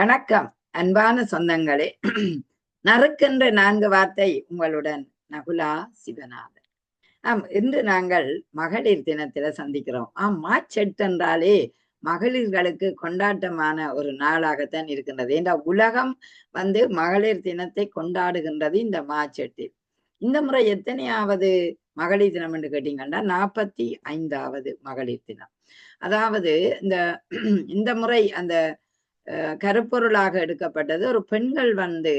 வணக்கம். அன்பான சொந்தங்களே நறுக்கின்ற நான்கு வார்த்தை உங்களுடன் நகுலா சிவநாதன். ஆம் இன்று நாங்கள் மகளிர் தினத்தில சந்திக்கிறோம். ஆம் மாச்செட் என்றாலே மகளிர்களுக்கு கொண்டாட்டமான ஒரு நாளாகத்தான் இருக்கின்றது. இந்த உலகம் வந்து மகளிர் தினத்தை கொண்டாடுகின்றது இந்த மாச்செட்டில் இந்த முறை எத்தனையாவது மகளிர் தினம் என்று கேட்டீங்கன்னா நாற்பத்தி ஐந்தாவது மகளிர் தினம். அதாவது இந்த இந்த முறை அந்த கருப்பொருளாக எடுக்கப்பட்டது. ஒரு பெண்கள் வந்து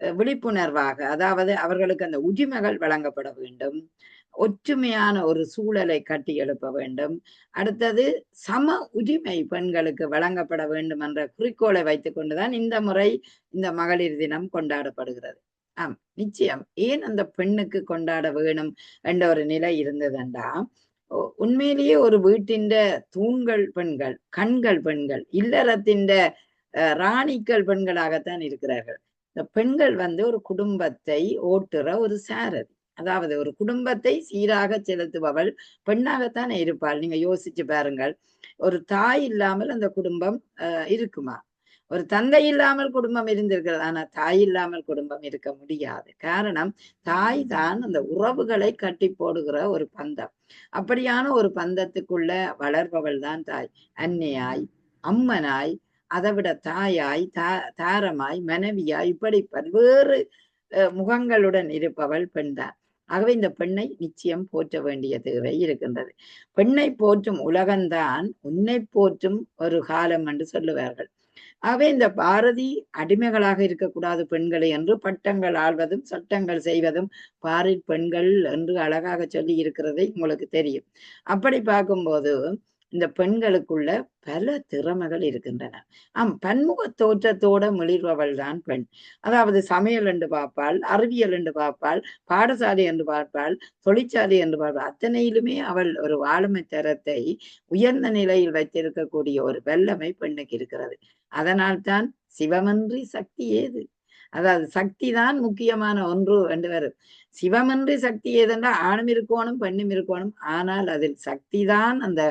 விழிப்புணர்வாக அதாவது அவர்களுக்கு அந்த உரிமைகள் வழங்கப்பட வேண்டும். ஒற்றுமையான ஒரு சூழலை கட்டி எழுப்ப வேண்டும். அடுத்தது சம உரிமை பெண்களுக்கு வழங்கப்பட வேண்டும் என்ற குறிக்கோளை வைத்துக் கொண்டுதான் இந்த முறை இந்த மகளிர் தினம் கொண்டாடப்படுகிறது. ஆம் நிச்சயம். ஏன் அந்த பெண்ணுக்கு கொண்டாட வேணும் என்ற ஒரு நிலை இருந்ததுண்டா உண்மையிலேயே ஒரு வீட்டின் தூண்கள் பெண்கள் கண்கள் பெண்கள் இல்லறத்தின் ராணிக்கள் பெண்களாகத்தான் இருக்கிறார்கள். இந்த பெண்கள் வந்து ஒரு குடும்பத்தை ஓட்டுற ஒரு சாரதி. அதாவது ஒரு குடும்பத்தை சீராக செலுத்துபவள் பெண்ணாகத்தான் இருப்பாள். நீங்க யோசிச்சு பாருங்கள். ஒரு தாய் இல்லாமல் அந்த குடும்பம் இருக்குமா? ஒரு தந்தை இல்லாமல் குடும்பம் இருந்திருக்கிறது. ஆனா தாய் இல்லாமல் குடும்பம் இருக்க முடியாது. காரணம் தாய் தான் அந்த உறவுகளை கட்டி போடுகிற ஒரு பந்தம். அப்படியான ஒரு பந்தத்துக்குள்ள வளர்பவள் தான் தாய். அன்னையாய் அம்மனாய் அதை விட தாயாய் தா தாரமாய் மனைவியாய் இப்படி பல்வேறு முகங்களுடன் இருப்பவள் பெண்தான் ஆகவே இந்த பெண்ணை நிச்சயம் போற்ற வேண்டிய தேவை இருக்கின்றது. பெண்ணை போற்றும் உலகம்தான் உன்னை போற்றும் ஒரு காலம் என்று சொல்லுவார்கள். ஆகவே இந்த பாரதி அடிமைகளாக இருக்கக்கூடாது பெண்களை என்று பட்டங்கள் ஆள்வதும் சட்டங்கள் செய்வதும் பாரி பெண்கள் என்று அழகாக சொல்லி இருக்கிறதை உங்களுக்கு தெரியும். அப்படி பார்க்கும்போது இந்த பெண்களுக்குள்ள பல திறமைகள் இருக்கின்றன. ஆம் பன்முக தோற்றத்தோட மிளிர்பவள் தான் பெண். அதாவது சமையல் என்று பார்ப்பாள் அறிவியல் என்று பார்ப்பாள் பாடசாலை என்று பார்ப்பாள் தொழிற்சாலை என்று பார்ப்பாள். அத்தனையிலுமே அவள் ஒரு ஆளுமை தரத்தை உயர்ந்த நிலையில் வைத்திருக்கக்கூடிய ஒரு வெள்ளமை பெண்ணுக்கு இருக்கிறது. அதனால் தான் சிவமன்றி சக்தி ஏது? அதாவது சக்தி தான் முக்கியமான ஒன்று என்று வரும் சிவமன்றி சக்தி ஏதென்றால் ஆணும் இருக்கணும் பெண்ணும் இருக்கணும். ஆனால் அதில் சக்தி தான் அந்த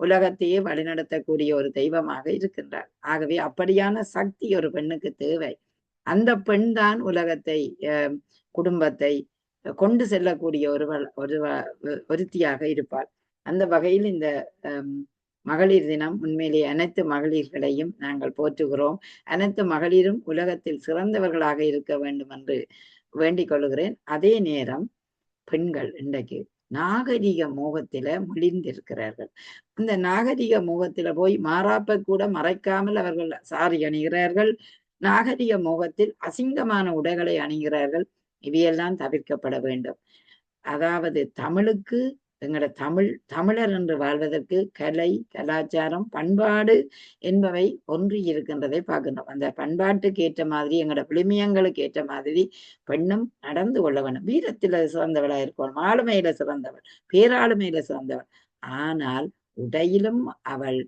உலகத்தையே வழிநடத்தக்கூடிய ஒரு தெய்வமாக இருக்கின்றார். ஆகவே அப்படியான சக்தி ஒரு பெண்ணுக்கு தேவை. அந்த பெண் தான் உலகத்தை குடும்பத்தை கொண்டு செல்லக்கூடிய ஒரு ஒரு ஒருத்தியாக இருப்பாள். அந்த வகையில் இந்த மகளிர் தினம். உண்மையிலே அனைத்து மகளிர்களையும் நாங்கள் போற்றுகிறோம். அனைத்து மகளிரும் உலகத்தில் சிறந்தவர்களாக இருக்க வேண்டும் என்று வேண்டிக் கொள்கிறேன். அதே நேரம் பெண்கள் இன்றைக்கு நாகரிக மோகத்தில முழிந்திருக்கிறார்கள். அந்த நாகரிக மோகத்தில போய் மாறாப்ப கூட மறைக்காமல் அவர்கள் சாரி அணிகிறார்கள். நாகரிக மோகத்தில் அசிங்கமான உடைகளை அணிகிறார்கள். இவையெல்லாம் தவிர்க்கப்பட வேண்டும். அதாவது தமிழுக்கு எங்களோட தமிழ் தமிழர் என்று வாழ்வதற்கு கலை கலாச்சாரம் பண்பாடு என்பவை ஒன்றி இருக்கின்றதை பார்க்கணும் அந்த பண்பாட்டுக்கு ஏற்ற மாதிரி எங்களோட விளிமியங்களுக்கு ஏற்ற மாதிரி பெண்ணும் நடந்து கொள்ள வேண்டும். வீரத்தில சிறந்தவளா இருக்கணும் ஆளுமையில சிறந்தவள் பேராளுமையில சிறந்தவள். ஆனால் உடையிலும் அவள்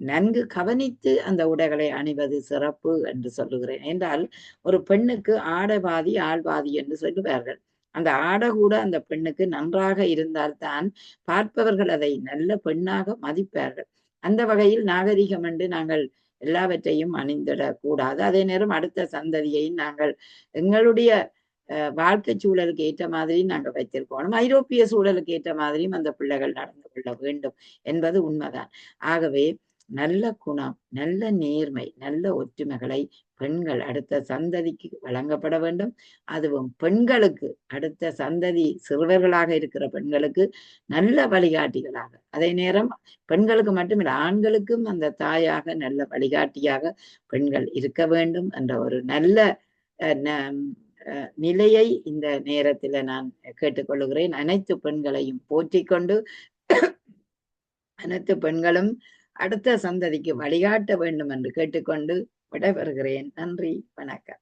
நன்கு கவனித்து அந்த உடைகளை அணிவது சிறப்பு என்று சொல்லுகிறேன். என்றால் ஒரு பெண்ணுக்கு ஆடைவாதி ஆள்வாதி என்று சொல்லுவார்கள். அந்த ஆடை கூட அந்த பெண்ணுக்கு நன்றாக இருந்தால்தான் பார்ப்பவர்கள் அதை நல்ல பெண்ணாக மதிப்பார்கள். அந்த வகையில் நாகரிகம் என்று நாங்கள் எல்லாவற்றையும் அணிந்திடக்கூடாது. அதே நேரம் அடுத்த சந்ததியையும் நாங்கள் எங்களுடைய வாழ்க்கை சூழலுக்கு ஏற்ற மாதிரி நாங்கள் வைத்திருக்கணும். ஐரோப்பிய சூழலுக்கு ஏற்ற மாதிரியும் அந்த பிள்ளைகள் நடந்து கொள்ள வேண்டும் என்பது உண்மைதான். ஆகவே நல்ல குணம் நல்ல நேர்மை நல்ல ஒற்றுமைகளை பெண்கள் அடுத்த சந்ததிக்கு வழங்கப்பட வேண்டும். அதுவும் பெண்களுக்கு அடுத்த சந்ததி சிறுவர்களாக இருக்கிற பெண்களுக்கு நல்ல வழிகாட்டிகளாக. அதே நேரம் பெண்களுக்கு மட்டுமில்லை ஆண்களுக்கும் அந்த தாயாக நல்ல வழிகாட்டியாக பெண்கள் இருக்க வேண்டும் என்ற ஒரு நல்ல நிலையை இந்த நேரத்தில் நான் கேட்டுக்கொள்கிறேன் அனைத்து பெண்களையும் போற்றிக்கொண்டு அனைத்து பெண்களும் அடுத்த சந்ததிக்கு வழிகாட்ட வேண்டும் என்று கேட்டுக்கொண்டு விடைபெறுகிறேன். நன்றி வணக்கம்.